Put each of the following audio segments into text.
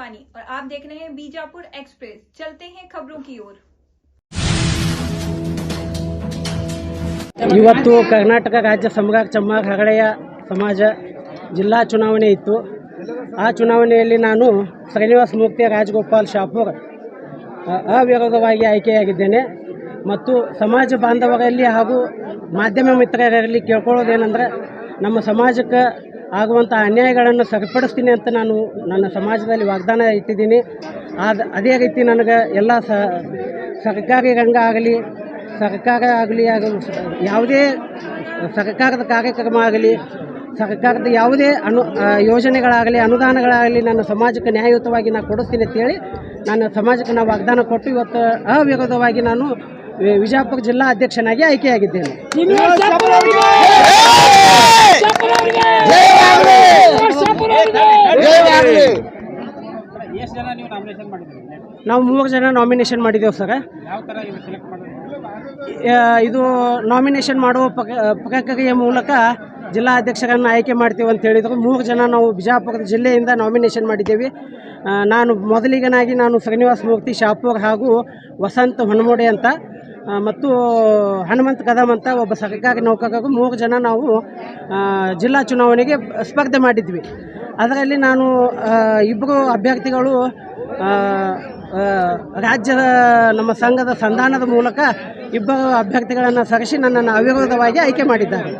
शिवानी और आप देख रहे हैं बीजापुर एक्सप्रेस चलते हैं खबरों की ओर ಇವತ್ತು ಕರ್ನಾಟಕ ರಾಜ್ಯ ಸಮಗಾರ ಚಮ್ಮಾರ್ ಹಗಳೆಯ ಸಮಾಜ ಜಿಲ್ಲಾ ಚುನಾವಣೆ ಇತ್ತು ಆ ಚುನಾವಣೆಯಲ್ಲಿ ನಾನು ಶ್ರೀನಿವಾಸ ಮೂರ್ತಿ ರಾಜಗೋಪಾಲ್ ಶಾಪೂರ್ ಅ- ಅವಿರೋಧವಾಗಿ ಆಯ್ಕೆಯಾಗಿದ್ದೇನೆ ಮತ್ತು ಸಮಾಜ ಬಾಂಧವರಲ್ಲಿ ಹಾಗೂ ಮಾಧ್ಯಮ ಮಿತ್ರರಲ್ಲಿ ಕೇಳ್ಕೊಳ್ಳೋದೇನೆಂದರೆ ನಮ್ಮ ಸಮಾಜಕ್ಕೆ ಆಗುವಂಥ ಅನ್ಯಾಯಗಳನ್ನು ಸರಿಪಡಿಸ್ತೀನಿ ಅಂತ ನಾನು ನನ್ನ ಸಮಾಜದಲ್ಲಿ ವಾಗ್ದಾನ ಇಟ್ಟಿದ್ದೀನಿ. ಆದ ಅದೇ ರೀತಿ ನನಗೆ ಎಲ್ಲ ಸರ್ಕಾರಿ ರಂಗ ಆಗಲಿ ಸರ್ಕಾರ ಆಗಲಿ ಆಗಲಿ ಯಾವುದೇ ಸರ್ಕಾರದ ಕಾರ್ಯಕ್ರಮ ಆಗಲಿ ಸರ್ಕಾರದ ಯಾವುದೇ ಅನು ಯೋಜನೆಗಳಾಗಲಿ, ಅನುದಾನಗಳಾಗಲಿ ನನ್ನ ಸಮಾಜಕ್ಕೆ ನ್ಯಾಯಯುತವಾಗಿ ನಾನು ಕೊಡಿಸ್ತೀನಿ ಅಂತೇಳಿ ನನ್ನ ಸಮಾಜಕ್ಕೆ ನಾವು ವಾಗ್ದಾನ ಕೊಟ್ಟು ಇವತ್ತು ಅವಿರೋಧವಾಗಿ ನಾನು ವಿಜಯಪುರ ಜಿಲ್ಲಾ ಅಧ್ಯಕ್ಷನಾಗಿ ಆಯ್ಕೆಯಾಗಿದ್ದೇನೆ. ನೀವು ನಾಮಿನೇಷನ್ ಮಾಡಿದ್ರಿ ನಾವು ಮೂರು ಜನ ನಾಮಿನೇಷನ್ ಮಾಡಿದ್ದೇವೆ ಸರ್. ಇದು ಸೆಲೆಕ್ಟ್ ಮಾಡಿದ್ರಿ ಇದು ನಾಮಿನೇಷನ್ ಮಾಡುವ ಪ್ರಕ್ರಿಯೆ ಪ್ರಕ್ರಿಯೆಯ ಮೂಲಕ ಜಿಲ್ಲಾ ಅಧ್ಯಕ್ಷರನ್ನು ಆಯ್ಕೆ ಮಾಡ್ತೀವಿ ಅಂತ ಹೇಳಿದ್ರು. ಮೂರು ಜನ ನಾವು ಬಿಜಾಪುರದ ಜಿಲ್ಲೆಯಿಂದ ನಾಮಿನೇಷನ್ ಮಾಡಿದ್ದೇವೆ. ನಾನು ಮೊದಲಿಗನಾಗಿ ನಾನು ಶ್ರೀನಿವಾಸ ಮೂರ್ತಿ ಶಾಪುರ್ ಹಾಗೂ ವಸಂತ್ ಹೊನ್ಮೋಡೆ ಅಂತ ಮತ್ತು ಹನುಮಂತ ಕದಮ್ ಅಂತ ಒಬ್ಬ ಸರ್ಕಾರಿ ನೌಕರರು ಮೂರು ಜನ ನಾವು ಜಿಲ್ಲಾ ಚುನಾವಣೆಗೆ ಸ್ಪರ್ಧೆ ಮಾಡಿದ್ವಿ. ಅದರಲ್ಲಿ ನಾನು ಇಬ್ಬರು ಅಭ್ಯರ್ಥಿಗಳು ರಾಜ್ಯದ ನಮ್ಮ ಸಂಘದ ಸಂಧಾನದ ಮೂಲಕ ಇಬ್ಬರು ಅಭ್ಯರ್ಥಿಗಳನ್ನು ಸರಿಸಿ ನನ್ನನ್ನು ಅವಿರೋಧವಾಗಿ ಆಯ್ಕೆ ಮಾಡಿದ್ದಾರೆ.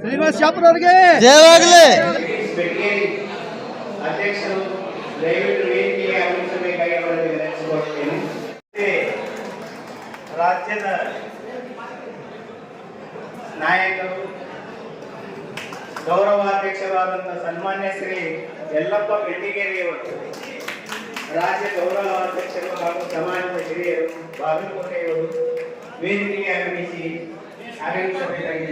ಶ್ರೀನಿವಾಸ್ ಶಾಪುರ್ ಅವರಿಗೆ ಅಧ್ಯಕ್ಷರು ದಯವಿಟ್ಟು ವೇದಿಕೆಗೆ ಆಗಮಿಸಬೇಕಾಗಿ ಅವರಲ್ಲಿ ವಿನಂತಿಸಿಕೊಳ್ಳುತ್ತೇನೆ ಮತ್ತೆ ರಾಜ್ಯದ ನಾಯಕರು ಗೌರವಾಧ್ಯಕ್ಷರಾದಂತಹ ಸನ್ಮಾನ್ಯ ಶ್ರೀ ಯಲ್ಲಪ್ಪ ಬೆಳ್ಳಿಗೇರಿಯವರು, ರಾಜ್ಯ ಗೌರವಾಧ್ಯಕ್ಷರು ಹಾಗೂ ಸಮಾಜದ ಹಿರಿಯರು, ಬಾಗಲಕೋಟೆಯವರು, ವೇದಿಕೆಗೆ ಆಗಮಿಸಿ ಆಗಮಿಸಬೇಕಾಗಿ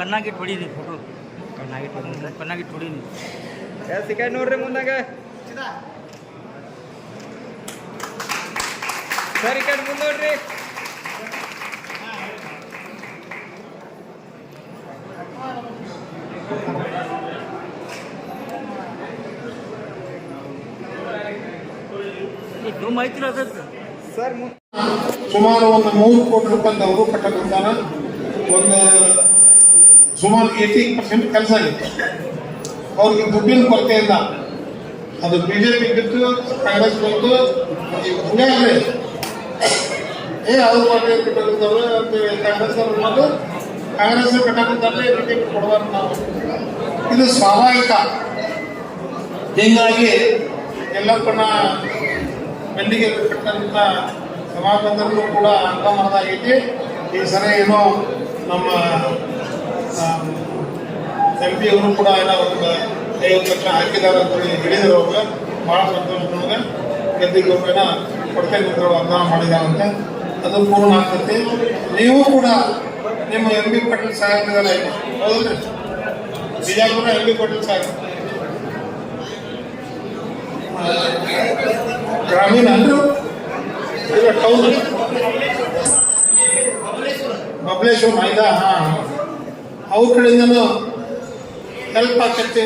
ಕಣ್ಣಾಗಿಟ್ಟು ಹೊಡೀನಿ ಫೋಟೋ ಕಣ್ಣಾಗಿಟ್ಟು ಹೊಡೀನಿ ಕಣ್ಣಾಗಿಟ್ಟು ಹೊಡೀನಿ. ಸಿಕ್ಕಾಯ್ ನೋಡ್ರಿ ಮುಂದಾಗ. ಸರಿ ಕಡೆ ಮುಂದೆ ನೋಡ್ರಿ. ಸುಮಾರು ಒಂದು ಮೂರು ಕೋಟಿ ರೂಪಾಯಿ ಅವರು ಕಟ್ಟಕೊಂಡಾನ ಒಂದು ಸುಮಾರು ಏಯ್ಟಿ ಪರ್ಸೆಂಟ್ ಕೆಲಸ ಆಗಿತ್ತು ಅವ್ರಿಗೆ ದುಡ್ಡಿನ ಕೊರತೆ ಇಲ್ಲ. ಅದು ಬಿಜೆಪಿ ಬಿಟ್ಟು ಕಾಂಗ್ರೆಸ್ ಬಂತು ಹಂಗಾದ್ರೆ ಏ, ಅವ್ರು ಕಟ್ಟಕೊಂಡವ್ರು ಅಂತೇಳಿ ಕಾಂಗ್ರೆಸ್ ಅವ್ರು ಬಂದು ಕಾಂಗ್ರೆಸ್ ಕಟ್ಟಕೊಂಡ್ರೆ ಬಿಜೆಪಿ ಕೊಡಬಾರ್ದು ನಾವು. ಇದು ಸ್ವಾಭಾವಿಕ. ಹೀಗಾಗಿ ಎಲ್ಲಪ್ಪನ ಮಂದಿಗೆ ಕಟ್ಟಂತ ಸಮಾಜದಲ್ಲೂ ಕೂಡ ಅರ್ಧಂಬರ್ಧಾಗೈತಿ ಈ ಸರಿ ಏನೋ ನಮ್ಮ ಪಿ ಅವರು ಕೂಡ ಏನೋ ಒಂದು ಐವತ್ತು ಲಕ್ಷ ಹಾಕಿದ್ದಾರೆ ಅಂತ ಹೇಳಿ ಹೇಳಿದ್ರು ಅವ್ರಿಗೆ ಭಾಳ ಸಂತೋಷ ನಮಗೆ. ಗೆದ್ದಿಗೆ ಏನೋ ಕೊಡ್ತೇನೆ ವಾಗ್ದಾನ ಮಾಡಿದಾರಂತೆ ಅದು ಪೂರ್ಣ ಆಗ್ತೈತಿ. ನೀವು ಕೂಡ ನಿಮ್ಮ ಎಂ ಬಿ ಪಟೇಲ್ ಸಹಾಯಕದಲ್ಲಿ ಹೌದ್ರಿ ಬಿಜಾಪುರ ಎಂ ಬಿ ಪಟೇಲ್ ಸಾಹೇಬ್. ಗ್ರಾಮೀಣ ಅಂದ್ರೆ. ಟೌನ್ ಮೈದಾ ಹಾಂ. ಅವ್ರ ಕಡೆಯಿಂದನೂ ಹೆಲ್ಪ್ ಆಗತ್ತೆ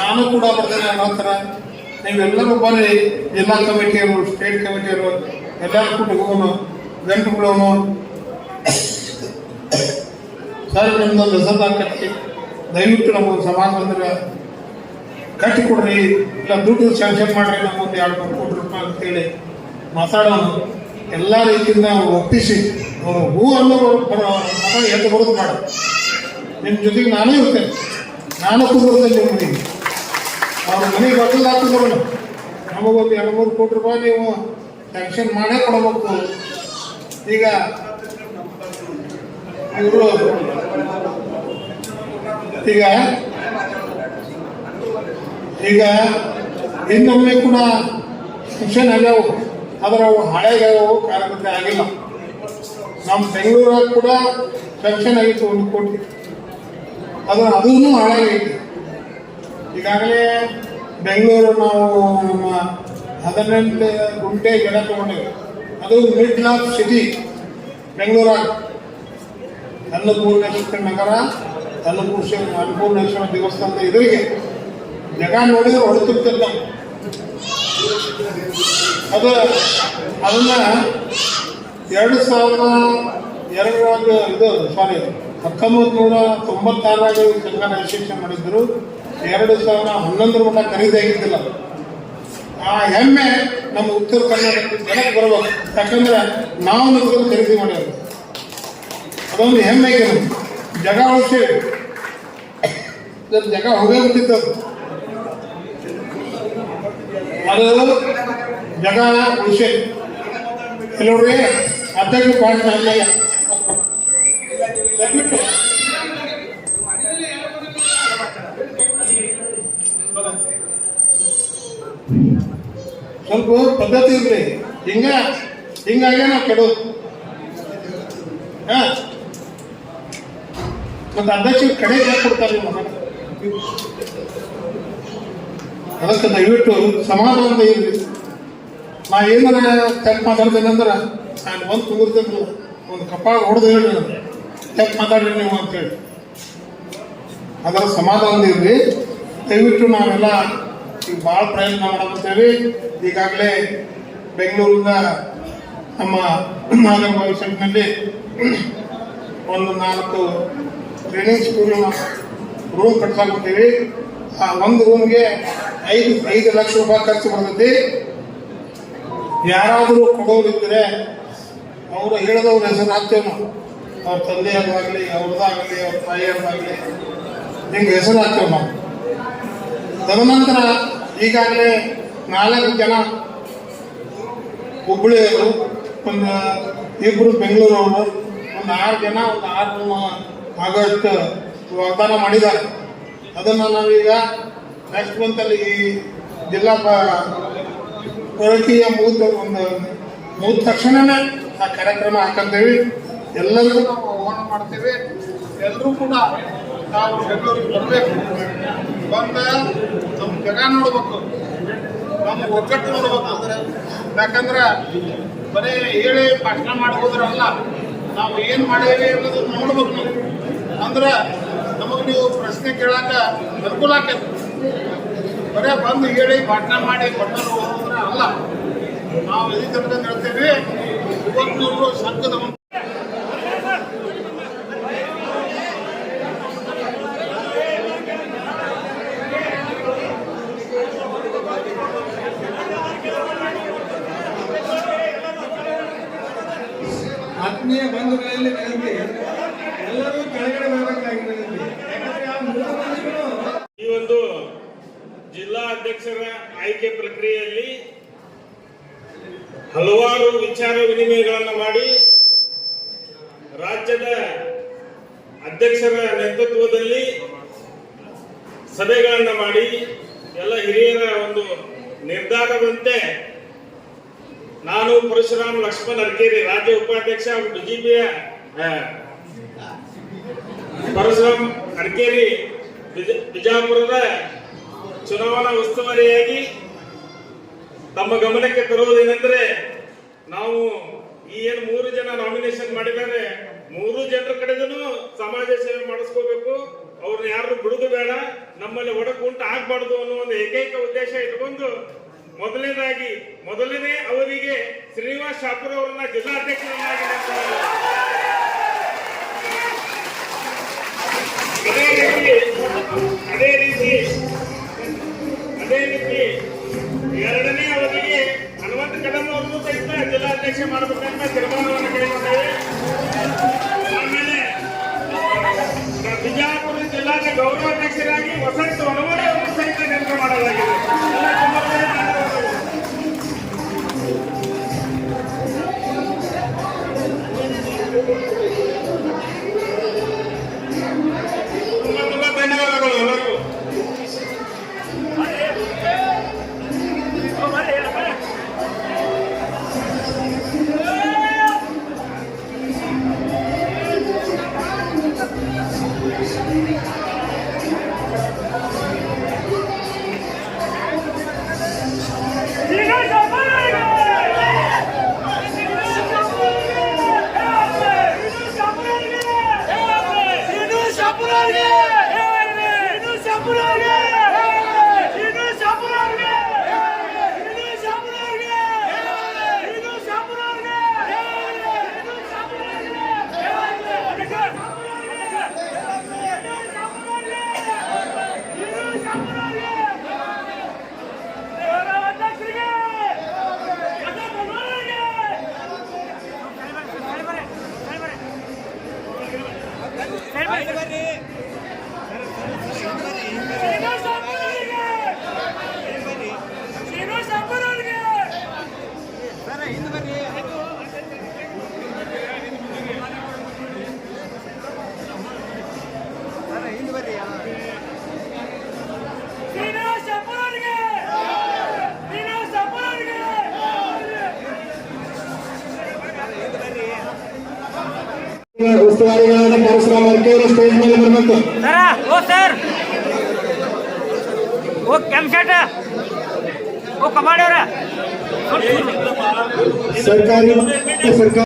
ನಾನು ಕೂಡ ಬರ್ತೇನೆ ಅನ್ನೋ ಥರ. ನೀವೆಲ್ಲರೂ ಬರ್ರಿ ಜಿಲ್ಲಾ ಕಮಿಟಿಯವರು ಸ್ಟೇಟ್ ಕಮಿಟಿಯವರು ಎಲ್ಲರೂ ಕೂಡ ಹೋಗೋಣ. ಬಿಡೋಣ ಸರ್, ನಿಮ್ದೊಂದು ಹೆಸರು ಕಟ್ಟಿ ದಯವಿಟ್ಟು ನಮಗೆ ಸಮಾಜ ಕಟ್ಟಿ ಕೊಡ್ರಿ. ಇಲ್ಲ, ದುಡ್ಡು ಸ್ಯಾಂಕ್ಷನ್ ಮಾಡ್ರಿ ನಮ್ಮೊಂದು ಎರಡು ಮೂರು ಕೋಟಿ ರೂಪಾಯಿ ಅಂತೇಳಿ ಮಾತಾಡೋಣ. ಎಲ್ಲ ರೀತಿಯಿಂದ ಒಪ್ಪಿಸಿ. ಅವರು ಹೂ ಅನ್ನೋ ಬರೋ ಎದ್ದು ಬರೋದು ಮಾಡ ನಿಮ್ಮ ಜೊತೆಗೆ ನಾನೇ ಇರ್ತೇನೆ. ನಾನು ಕುಟುಂಬದಲ್ಲಿ ನಿಮ್ಮ ಮನೆಗೆ ಅವ್ರ ಮನೆಗೆ ಬದಲು ಹಾಕಿದ್ರು ನಮಗೊಂದು ಎರಡು ಮೂರು ಕೋಟಿ ರೂಪಾಯಿ ನೀವು ಸ್ಯಾಂಕ್ಷನ್ ಮಾಡೇ ಕೊಡಬೇಕು. ಈಗ ಇವರು ಈಗ ಈಗ ಇನ್ನೊಮ್ಮೆ ಕೂಡ ಟೆನ್ಷನ್ ಆಗ್ಯಾವು. ಆದ್ರೆ ಅವು ಹಳೆಗಾಗವು ಕಾರ್ಯಗತ ಆಗಿಲ್ಲ. ನಮ್ಮ ಬೆಂಗಳೂರಾಗ ಕೂಡ ಟೆನ್ಷನ್ ಆಗಿತ್ತು ಒಂದು ಕೋಟಿ. ಅದು ಅದೂ ಹಾಳಾಗೈತಿ ಈಗಾಗಲೇ ಬೆಂಗಳೂರು ನಾವು ನಮ್ಮ ಹದಿನೆಂಟು ಗುಂಟೆ ಗಿಡ ತಗೊಂಡೇವೆ ಅದು ಮಿಡ್ ಕ್ಲಾಸ್ ಸಿಟಿ ಬೆಂಗಳೂರಾಗ ಅನ್ನಪೂರ್ಣೇಶ್ವರ ನಗರ, ಅನ್ನಪೂರ್ಣ ಅನ್ನಪೂರ್ಣೇಶ್ವರ ದೇವಸ್ಥಾನದ ಎದುರಿಗೆ ಜಗ ನೋಡಿದ್ರೆ ಹೊರತುತ್ತದೆ ನಾವು ಅದು ಅದನ್ನ ಎರಡು ಸಾವಿರದ ಎರಡು ಇದು ಸಾರಿ ಹತ್ತೊಂಬತ್ತು ನೂರ ತೊಂಬತ್ತಾರಾಗ ಸಂಘನ ವಿಶೇಷ ಮಾಡಿದ್ರು ಎರಡು ಸಾವಿರ ಹನ್ನೊಂದರ ಮಟ್ಟ ಖರೀದಿ ಆಗಿದ್ದಿಲ್ಲ ಆ ಹೆಮ್ಮೆ ನಮ್ಮ ಉತ್ತರ ಕರ್ನಾಟಕ ಜನಕ್ಕೆ ಬರಬೇಕು. ಯಾಕಂದ್ರೆ ನಾವು ನಮ್ಮದನ್ನು ಖರೀದಿ ಮಾಡ್ಯಾರ ಅದೊಂದು ಹೆಮ್ಮೆ. ಜಗ ಉಳಿಸಿ. ಜಗ ಹೋಗೇ ಬಿಟ್ಟಿತ್ತು ಅದು. ಜಗ ಉಳಿಸಿ. ಇಲ್ಲಿ ನೋಡ್ರಿ ಪಾಠ ಪಾಯಿಂಟ್ ನನ್ನ ದಯವಿಟ್ಟು ಸ್ವಲ್ಪ ಪದ್ಧತಿ ಇರ್ಲಿ ಹಿಂಗ, ಹಿಂಗಾಗೆ ನಾವು ಹಾ. ಮತ್ತೆ ಅಧ್ಯಕ್ಷ ಕಡೆ ಕೊಡ್ತಾರೆ ಅದಕ್ಕೆ ದಯವಿಟ್ಟು ಸಮಾಧಾನದ ಇರ್ಲಿ ನಾ ಏನಾರ ತಪ್ಪು ಮಾತಾಡ್ತೇನೆಂದ್ರೆ ನಾನು ಒಂದು ತುಂಬಿರ್ತೇನೆ ಒಂದು ಕಪಾಳ ಹೊಡೆದು ಹೇಳಿ ತಪ್ಪು ಮಾತಾಡ್ರಿ ನೀವು ಅಂತೇಳಿ ಅದರ ಸಮಾಧಾನದ ಇರ್ಲಿ ದಯವಿಟ್ಟು ನಾವೆಲ್ಲ ಈಗ ಭಾಳ ಪ್ರಯತ್ನ ಮಾಡತ್ತೇವೆ ಈಗಾಗಲೇ ಬೆಂಗಳೂರಿನ ನಮ್ಮ ಮಾನವ ಭವಿಷ್ಯದಲ್ಲಿ ಒಂದು ನಾಲ್ಕು ಟ್ರೈನಿಂಗ್ ಸ್ಕೂಲ್ ರೂಮ್ ಕಟ್ಸಾಕೊತೀವಿ ಆ ಒಂದು ರೂಮ್ಗೆ ಐದು ಐದು ಲಕ್ಷ ರೂಪಾಯಿ ಖರ್ಚು ಬರ್ತೈತಿ. ಯಾರಾದರೂ ಕೊಡೋರಿದ್ದರೆ ಅವರು ಹೇಳಿದವ್ರ ಹೆಸರು ಹಾಕ್ತೇವೆ ನಾವು. ಅವ್ರ ತಂದೆಯವ್ರಾಗಲಿ ಅವ್ರದ್ದಾಗಲಿ, ಅವ್ರ ತಾಯಿಯವ್ರದ್ದಾಗಲಿ ಹಿಂಗೆ ಹೆಸರು ಹಾಕ್ತೇವೆ ನಾವು. ತದನಂತರ ಈಗಾಗಲೇ ನಾಲ್ಕು ಜನ ಹುಬ್ಬಳ್ಳಿಯವರು ಒಂದು ಇಬ್ಬರು ಬೆಂಗಳೂರವರು, ಒಂದು ಆರು ಜನ, ಒಂದು ಆರು ಆಗಸ್ಟ್ ವಾಗ್ದಾನ ಮಾಡಿದ್ದಾರೆ. ಅದನ್ನು ನಾವೀಗ ನೆಕ್ಸ್ಟ್ ಮಂತಲ್ಲಿ ಈ ಜಿಲ್ಲಾ ಕೊರಟಿಯ ಮೂತ ಒಂದು ಮುಗಿದ ತಕ್ಷಣವೇ ಆ ಕಾರ್ಯಕ್ರಮ ಹಾಕಂತೇವೆ ಎಲ್ಲರಿಗೂ ನಾವು ಆಹ್ವಾನ ಮಾಡ್ತೇವೆ. ಎಲ್ಲರೂ ಕೂಡ ನಾವು ಬೆಂಗಳೂರಿಗೆ ಬರಬೇಕು. ಬಂದ ನಮ್ಮ ಜಗ ನೋಡ್ಬೇಕು. ನಮ್ಮ ಒಗ್ಗಟ್ಟು ನೋಡ್ಬೇಕು ಯಾಕಂದ್ರೆ ಬರೀ ಹೇಳಿ ಭಾಷಣ ಮಾಡ್ಬೋದ್ರಲ್ಲ ನಾವು ಏನು ಮಾಡೇವಿ ಅನ್ನೋದು ನೋಡ್ಬೇಕು ನೀವು. ಅಂದ್ರೆ ನಮಗೆ ನೀವು ಪ್ರಶ್ನೆ ಕೇಳಾಕ ಅನುಕೂಲ ಆಕೈತಿ. ಬರೇ ಬಂದು ಹೇಳಿ ಭಾಷಣ ಮಾಡಿ ಕೊಟ್ಟರು ಹೋದ್ರೆ ಅಲ್ಲ. ನಾವು ಎಲ್ಲಿ ತನಕ ಹೇಳ್ತೇವೆ ಇವತ್ತು ಸಂಘದ ಒಂದು ಆತ್ಮೀಯ ಬಂಧುಗಳಲ್ಲಿ ವಿನಂತಿ ಎಲ್ಲರೂ ಕೆಳಗಡೆ ಬರಬೇಕಾಗಿದೆ ಈ ಒಂದು ಜಿಲ್ಲಾ ಅಧ್ಯಕ್ಷರ ಆಯ್ಕೆ ಪ್ರಕ್ರಿಯೆಯಲ್ಲಿ ಹಲವಾರು ವಿಚಾರ ವಿನಿಮಯಗಳನ್ನು ಮಾಡಿ ರಾಜ್ಯದ ಅಧ್ಯಕ್ಷರ ನೇತೃತ್ವದಲ್ಲಿ ಸಭೆಗಳನ್ನು ಮಾಡಿ ಎಲ್ಲ ಹಿರಿಯರ ಒಂದು ನಿರ್ಧಾರದಂತೆ ನಾನು ಪರಶುರಾಮ್ ಲಕ್ಷ್ಮಣ್ ಅರ್ಕೇರಿ ರಾಜ್ಯ ಉಪಾಧ್ಯಕ್ಷ ಹಾಗೂ ಬಿಜೆಪಿಯ ಪರಶುರಾಮ್ ಅರ್ಕೇರಿ ಬಿಜ- ಬಿಜಾಪುರದ ಚುನಾವಣಾ ಉಸ್ತುವಾರಿಯಾಗಿ ತಮ್ಮ ಗಮನಕ್ಕೆ ತರುವುದೇನೆಂದ್ರೆ ನಾವು ಈ ಏನು ಮೂರು ಜನ ನಾಮಿನೇಷನ್ ಮಾಡಿದ್ದಾರೆ, ಮೂರು ಜನರ ಕಡೆದೂ ಸಮಾಜ ಸೇವೆ ಮಾಡಿಸ್ಕೋಬೇಕು. ಅವ್ರನ್ನ ಯಾರು ಬಿಡುದು ಬೇಡ, ನಮ್ಮಲ್ಲಿ ಒಡಕುಂಟು ಆಗ್ಬಾರ್ದು ಅನ್ನೋ ಒಂದು ಏಕೈಕ ಉದ್ದೇಶ ಇಟ್ಕೊಂಡು ಮೊದಲನೇದಾಗಿ, ಮೊದಲನೇ ಅವಧಿಗೆ ಶ್ರೀನಿವಾಸ್ ಶಾಪುರ್ ಅವರನ್ನ ಜಿಲ್ಲಾಧ್ಯಕ್ಷರನ್ನಾಗಿ. ಅದೇ ರೀತಿ ಅದೇ ರೀತಿ ಎರಡನೇ ಅವಧಿಗೆ ಹನುಮಂತ ಕದಂ ಅವರನ್ನು ಸಹಿತ ಜಿಲ್ಲಾಧ್ಯಕ್ಷ ಮಾಡಬೇಕಂತ ತೀರ್ಮಾನವನ್ನು ಕೈಗೊಂಡೇವೆ ಆಮೇಲೆ ಬಿಜಾಪುರ ಜಿಲ್ಲಾದ ಗೌರವಾಧ್ಯಕ್ಷರಾಗಿ ವಸಂತ ಹನುಮಂತ ಅವರನ್ನು ಸಹಿತ ನೇಮಕ ಮಾಡಲಾಗಿದೆ ಉಸ್ತುವಾರಿಗಳಾದ ಪರಶುರಾಮ್ ಅರ್ಕೆಯವರು ಸ್ಟೇಜ್ ಮೇಲೆ ಬರಬೇಕು ಸರ ಓ ಸರ್ ಓ ಕೆಂಶಟ ಓ ಕಮಾಡವ್ರ ಸರ್ಕಾರಿ ಸರ್ಕಾರ